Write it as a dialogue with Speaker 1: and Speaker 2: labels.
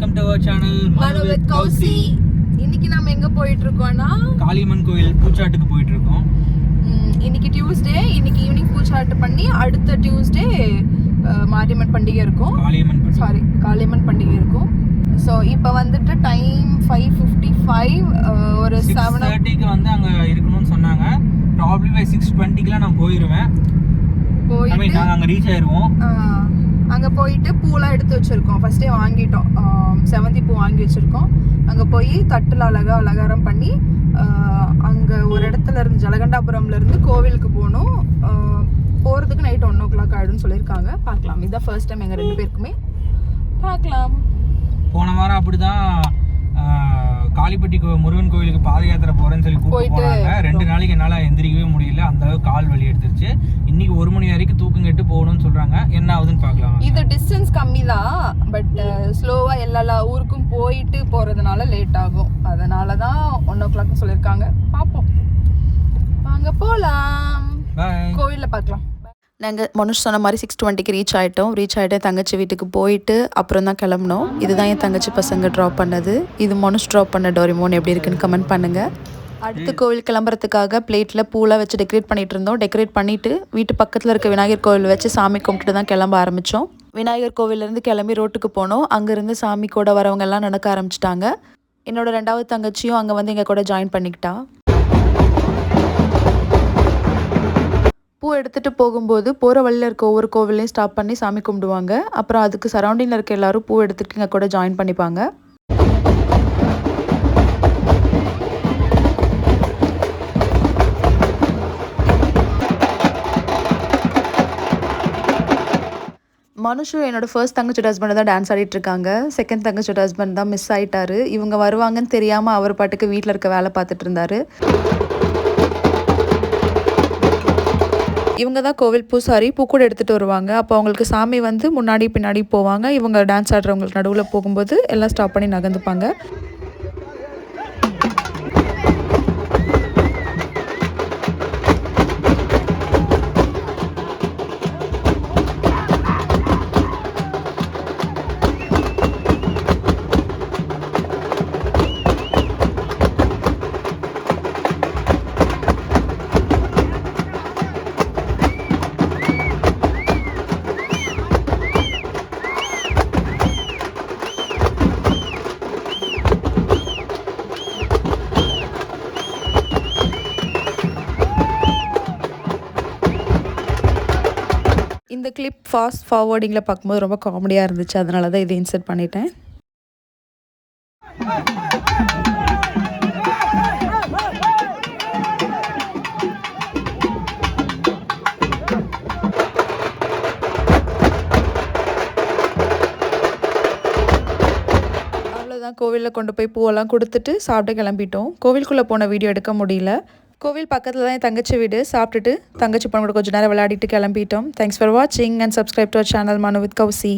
Speaker 1: Welcome to our channel
Speaker 2: Manu with Kousi இன்னைக்கு நம்ம எங்க போயிட்டு இருக்கோம்னா
Speaker 1: காளியம்மன் கோயில் பூச்சாட்டுக்கு போயிட்டு இருக்கோம்
Speaker 2: இன்னைக்கு டியூஸ்டே இன்னைக்கு ஈவினிங் பூச்சாட்டு பண்ணி அடுத்த டியூஸ்டே மாரியம்மன் பண்டிகை இருக்கும்.
Speaker 1: காளியம்மன்.
Speaker 2: சாரி காளியம்மன் பண்டிகை இருக்கும். ஸோ இப்போ வந்துட்டு டைம் ஃபைவ் ஃபிஃப்டி ஃபைவ் ஒரு செவன்
Speaker 1: தேர்ட்டிக்கு வந்து அங்க இருக்கணும்னு சொன்னாங்க. ப்ராப்ளி பை சிக்ஸ் டுவெண்ட்டிக்குலாம் நான் மீன்
Speaker 2: போயிட்டு
Speaker 1: நாங்கள் அங்கே ரீச் ஆயிருவோம்.
Speaker 2: ஆஹ், அங்க போயிட்டு பூலாம் எடுத்து வச்சிருக்கோம். ஃபர்ஸ்டே வாங்கிட்டோம். செவந்தி பூ வாங்கி வச்சிருக்கோம். அங்க போய் தட்டுல அழகா அலங்காரம் பண்ணி அங்க ஒரு இடத்துல இருந்து ஜலகண்டாபுரம்ல இருந்து கோவிலுக்கு போகணும். ஆஹ், போறதுக்கு நைட் ஒன் ஓ கிளாக் ஆயிடும்னு சொல்லியிருக்காங்க. பார்க்கலாம். இதான் ஃபர்ஸ்ட் டைம் எங்க ரெண்டு பேருக்குமே. பார்க்கலாம்.
Speaker 1: போன வாரம் அப்படிதான் ஆஹ், காளிப்பட்டி முருகன் கோயிலுக்கு பாத யாத்திரை போறேன்னு சொல்லி கூப்பிட்டு
Speaker 2: போயிட்டு
Speaker 1: ரெண்டு நாளைக்கு கால் வலி எடுத்துருச்சு. இன்னைக்கு ஒரு மணி வரைக்கும் தூக்கம் கெட்டு போகணும்னு சொல்றாங்க. என்ன ஆகுதுன்னு பார்க்கலாம்
Speaker 2: இது டிஸ்டன்ஸ் கம்மி தான் பட் ஸ்லோவா எல்லா ஊருக்கும் போயிட்டு போறதுனால லேட் ஆகும். அதனால தான் ஒன் ஓ கிளாக்னு சொல்லியிருக்காங்க. பார்ப்போம். வாங்க போலாம்.
Speaker 1: பாய்
Speaker 2: கோவிலில் பார்க்கலாம்.
Speaker 3: நாங்கள் மனுஷ் சொன்ன மாதிரி சிக்ஸ் டுவெண்ட்டிக்கு ரீச் ஆகிட்டோம் ரீச் ஆகிட்டு தங்கச்சி வீட்டுக்கு போயிட்டு அப்புறம் தான் கிளம்புனோம். இதுதான் என் தங்கச்சி பசங்க ட்ராப் பண்ணது. இது மனுஷ் ட்ராப் பண்ண டோரிமோன் எப்படி இருக்குன்னு கமெண்ட் பண்ணுங்கள் அடுத்த கோவில் கிளம்புறதுக்காக பிளேட்டில் பூலாம் வச்சு டெக்கரேட் பண்ணிட்டு இருந்தோம். டெக்கரேட் பண்ணிவிட்டு வீட்டு பக்கத்தில் இருக்க விநாயகர் கோவில் வச்சு சாமி கும்பிட்டு தான் கிளம்ப ஆரம்பித்தோம் விநாயகர் கோவிலேருந்து கிளம்பி ரோட்டுக்கு போனோம். அங்கேருந்து சாமி கூட வரவங்க எல்லாம் நடக்க ஆரம்பிச்சிட்டாங்க. என்னோட ரெண்டாவது தங்கச்சியும் அங்கே வந்து எங்கள் கூட ஜாயின் பண்ணிக்கிட்டா. பூ எடுத்துகிட்டு போகும்போது போகிற வழியில் இருக்க ஒவ்வொரு கோவிலையும் ஸ்டாப் பண்ணி சாமி கும்பிடுவாங்க. அப்புறம் அதுக்கு சரௌண்டிங்கில் இருக்க எல்லாரும் பூ எடுத்துட்டு இங்கே கூட ஜாயின் பண்ணிப்பாங்க. மனுஷு என்னோட ஃபர்ஸ்ட் தங்கச்சியோட ஹஸ்பண்ட் தான் டான்ஸ் ஆடிட்டு இருக்காங்க செகண்ட் தங்கச்சியோட ஹஸ்பண்ட் தான் மிஸ் ஆயிட்டாரு. இவங்க வருவாங்கன்னு தெரியாமல் அவர் பாட்டுக்கு வீட்டில் இருக்க வேலை பார்த்துட்டு இருந்தாரு. இவங்க தான் கோவில் பூசாரி. பூக்கூட எடுத்துகிட்டு வருவாங்க. அப்போ அவங்களுக்கு சாமி வந்து முன்னாடி பின்னாடி போவாங்க. இவங்க டான்ஸ் ஆடுறவங்களுக்கு நடுவில் போகும்போது எல்லாம் ஸ்டாப் பண்ணி நகர்ந்துப்பாங்க. இந்த கிளிப் ஃபாஸ்ட் ஃபார்வர்டிங்கில் பார்க்கும்போது ரொம்ப காமெடியாக இருந்துச்சு. அதனால தான் இதை இன்சர்ட் பண்ணிட்டேன். அவ்வளோதான் கோவிலில் கொண்டு போய் பூவெல்லாம் கொடுத்துட்டு சாப்பிட்டு கிளம்பிட்டோம். கோவிலுக்குள்ளே போன வீடியோ எடுக்க முடியல. கோவில் பக்கத்தில் தான் என் தங்கச்சி வீடு. சாப்பிட்டுட்டு தங்கச்சி பொண்ணு கூட கொஞ்சம் நேரம் விளையாடிட்டு கிளம்பிட்டோம். தேங்க்ஸ் ஃபார் வாட்சிங் and subscribe to our channel Manu with Kousi